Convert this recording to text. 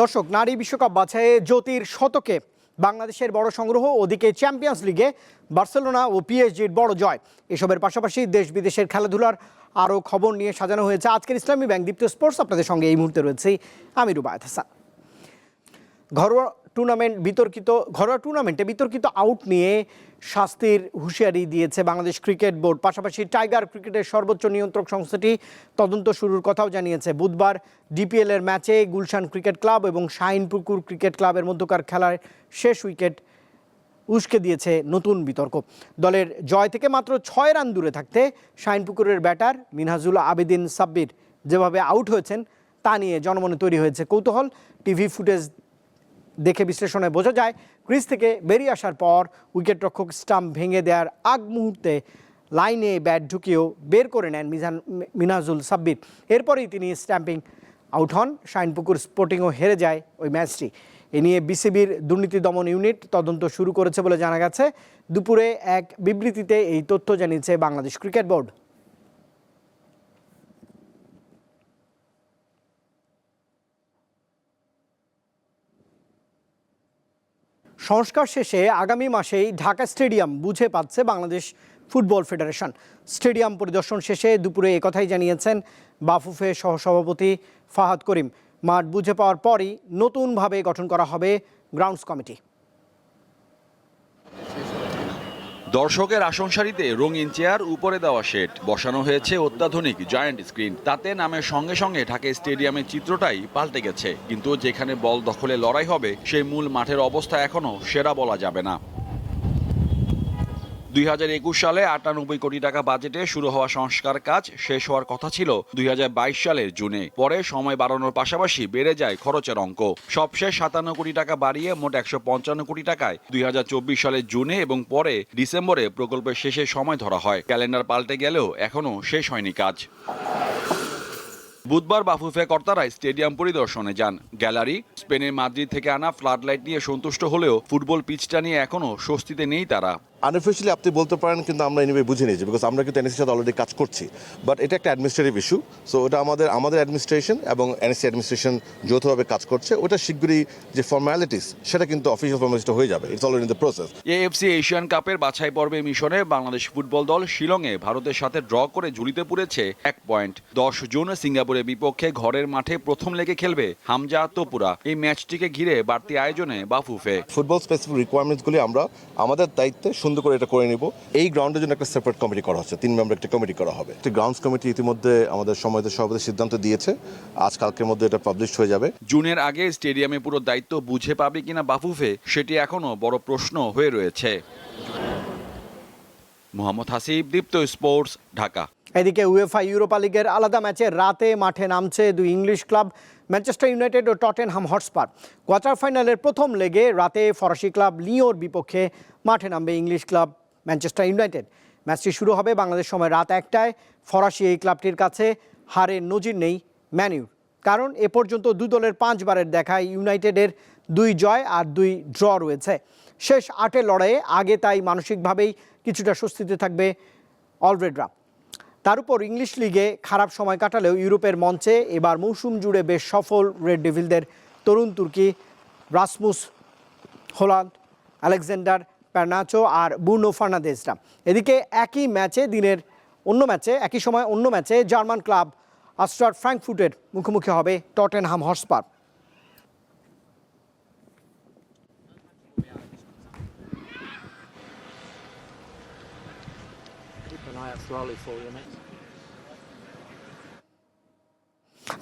দর্শক, নারী বিশ্বকাপ বাছাইয়ে জ্যোতির শতকে বাংলাদেশের বড় সংগ্রহ, ওদিকে চ্যাম্পিয়ন্স লিগে বার্সেলোনা ও পিএসজির বড় জয়। এসবের পাশাপাশি দেশ বিদেশের খেলাধুলার আরও খবর নিয়ে সাজানো হয়েছে আজকের ইসলামী ব্যাংক, দীপ্ত স্পোর্টস আপনাদের সঙ্গে এই মুহূর্তে রয়েছে আমি রুবায়ত হাসান। ঘরোয়া টুর্নামেন্ট বিতর্কিত, ঘরোয়া টুর্নামেন্টে বিতর্কিত আউট নিয়ে শাস্তির হুঁশিয়ারি দিয়েছে বাংলাদেশ ক্রিকেট বোর্ড। পাশাপাশি টাইগার ক্রিকেটের সর্বোচ্চ নিয়ন্ত্রক সংস্থাটি তদন্ত শুরুর কথাও জানিয়েছে। বুধবার ডিপিএল এর ম্যাচে গুলশান ক্রিকেট ক্লাব এবং শাহিনপুকুর ক্রিকেট ক্লাবের মধ্যকার খেলার শেষ উইকেট উস্কে দিয়েছে নতুন বিতর্ক। দলের জয় থেকে মাত্র ছয় রান দূরে থাকতে শাহিনপুকুরের ব্যাটার মিনহাজুল আবেদিন সাব্বির যেভাবে আউট হয়েছেন, তা নিয়ে জনমনে তৈরি হয়েছে কৌতূহল। টিভি ফুটেজ দেখে বিশ্লেষণে বোঝা যায়, ক্রিজ থেকে বেরিয়ে আসার পর উইকেটরক্ষক স্টাম্প ভেঙে দেওয়ার আগ মুহূর্তে লাইনে ব্যাট ঢুকিয়েও বের করে নেন মিজান, মিনাজুল সাব্বির। এরপরেই তিনি স্ট্যাম্পিং আউট হন। শাইনপুকুর স্পোর্টিংও হেরে যায় ওই ম্যাচটি। এ নিয়ে বিসিবির দুর্নীতি দমন ইউনিট তদন্ত শুরু করেছে বলে জানা গেছে। দুপুরে এক বিবৃতিতে এই তথ্য জানিয়েছে বাংলাদেশ ক্রিকেট বোর্ড। সংস্কার শেষে আগামী মাসেই ঢাকা স্টেডিয়াম বুঝে পাচ্ছে বাংলাদেশ ফুটবল ফেডারেশন। স্টেডিয়াম পরিদর্শন শেষে দুপুরে একথাই জানিয়েছেন বাফুফে সহসভাপতি ফাহাদ করিম। মাঠ বুঝে পাওয়ার পরই নতুনভাবে গঠন করা হবে গ্রাউন্ডস কমিটি। দর্শকের আসন সারিতে রঙিন চেয়ার, উপরে দেওয়া শেড বসানো হয়েছে অত্যাধুনিক জায়ান্ট স্ক্রিন তাতে নামের সঙ্গে সঙ্গে ঢাকা স্টেডিয়ামের চিত্রটাই পাল্টে গেছে। কিন্তু যেখানে বল দখলে লড়াই হবে, সেই মূল মাঠের অবস্থা এখনও সেরা বলা যাবে না। দুই হাজার একুশ সালে আটানব্বই কোটি টাকা বাজেটে শুরু হওয়া সংস্কার কাজ শেষ হওয়ার কথা ছিল দুই হাজার বাইশ সালের জুনে। পরে সময় বাড়ানোর পাশাপাশি বেড়ে যায় খরচের অঙ্ক। সবশেষ সাতান্ন কোটি টাকা বাড়িয়ে মোট একশো পঞ্চান্ন কোটি টাকায় দুই হাজার চব্বিশ সালের জুনে এবং পরে ডিসেম্বরে প্রকল্পের শেষে সময় ধরা হয়। ক্যালেন্ডার পাল্টে গেলেও এখনও শেষ হয়নি কাজ। বুধবার বাফুফে কর্তারা স্টেডিয়াম পরিদর্শনে যান। গ্যালারি, স্পেনের মাদ্রিদ থেকে আনা ফ্লাড লাইট নিয়ে সন্তুষ্ট হলেও ফুটবল পিচটা নিয়ে এখনও স্বস্তিতে নেই তারা। আনঅফিসিয়ালি আপনি বলতে পারেন কিন্তু আমরা এনিওয়ে বুঝে নিয়েছি বিকজ আমরা কিন্তু এনএসির সাথে অলরেডি কাজ করছি। বাট এটা একটা অ্যাডমিনিস্ট্রেটিভ ইস্যু সো ওটা আমাদের আমাদের অ্যাডমিনিস্ট্রেশন এবং এনএসসি অ্যাডমিনিস্ট্রেশন যৌথভাবে কাজ করছে। ওটা শীঘ্রই যে ফর্মালিটিস সেটা কিন্তু অফিসিয়াল ফর্মালিটিসটা হয়ে যাবে। It's already in the process AFC Asian কাপের বাছাই পর্বে মিশনে বাংলাদেশ ফুটবল দল শিলংয়ে ভারতের সাথে ড্র করে ঝুলিতে পুড়েছে এক পয়েন্ট দশ জুন সিঙ্গাপুরের বিপক্ষে ঘরের মাঠে প্রথম লেগে খেলবে হামজা তোপুরা। এই ম্যাচটিকে ঘিরে বাড়তি আয়োজনে বাফুফে। ফুটবল স্পেসিফিক রিকোয়ারমেন্টসগুলি আমরা আমাদের দায়িত্বে সুন্দর করে এটা করে নিব। এই গ্রাউন্ডের জন্য একটা সেপারেট কমিটি করা হচ্ছে তিন মেম্বার একটা কমিটি করা হবে। একটি গ্রাউন্ডস কমিটি ইতিমধ্যে আমাদের সময়তে সভাপতি সিদ্ধান্ত দিয়েছে আজ কালকের মধ্যে এটা পাবলিশ হয়ে যাবে। জুনের আগে স্টেডিয়ামে পুরো দায়িত্ব বুঝে পাবে কিনা বাফুফে সেটি এখনও বড় প্রশ্ন হয়ে রয়েছে। মোহাম্মদ হাসিব দীপ্ত স্পোর্টস ঢাকা। এদিকে উয়েফা ইউরোপা লিগের আলাদা ম্যাচে রাতে মাঠে নামছে দুই ইংলিশ ক্লাব, ম্যানচেস্টার ইউনাইটেড ও টটেনহাম হটস্পার। কোয়ার্টার ফাইনালের প্রথম লেগে রাতে ফরাসি ক্লাব লিওর বিপক্ষে মাঠে নামবে ইংলিশ ক্লাব ম্যানচেস্টার ইউনাইটেড। ম্যাচটি শুরু হবে বাংলাদেশ সময় রাত একটায়। ফরাসি এই ক্লাবটির কাছে হারের নজির নেই ম্যানিউর কারণ এ পর্যন্ত দু দলের পাঁচবারের দেখায় ইউনাইটেডের দুই জয় আর দুই ড্র রয়েছে। শেষ আটের লড়াইয়ে আগে তাই মানসিকভাবেই কিছুটা স্বস্তিতে থাকবে অলরেডরা। তার উপর ইংলিশ লিগে খারাপ সময় কাটালেও ইউরোপের মঞ্চে এবার মৌসুম জুড়ে বেশ সফল রেড ডেভিলদের তরুণ তুর্কি রাসমুস হোলান্ড আলেকজান্ডার প্যারনাচো আর বুনো ফার্নান্দেজরা এদিকে একই ম্যাচে দিনের অন্য ম্যাচে একই সময় অন্য ম্যাচে জার্মান ক্লাব আস্টার ফ্র্যাঙ্কফুটের মুখোমুখি হবে Tottenham Hotspur Keep for you, mate.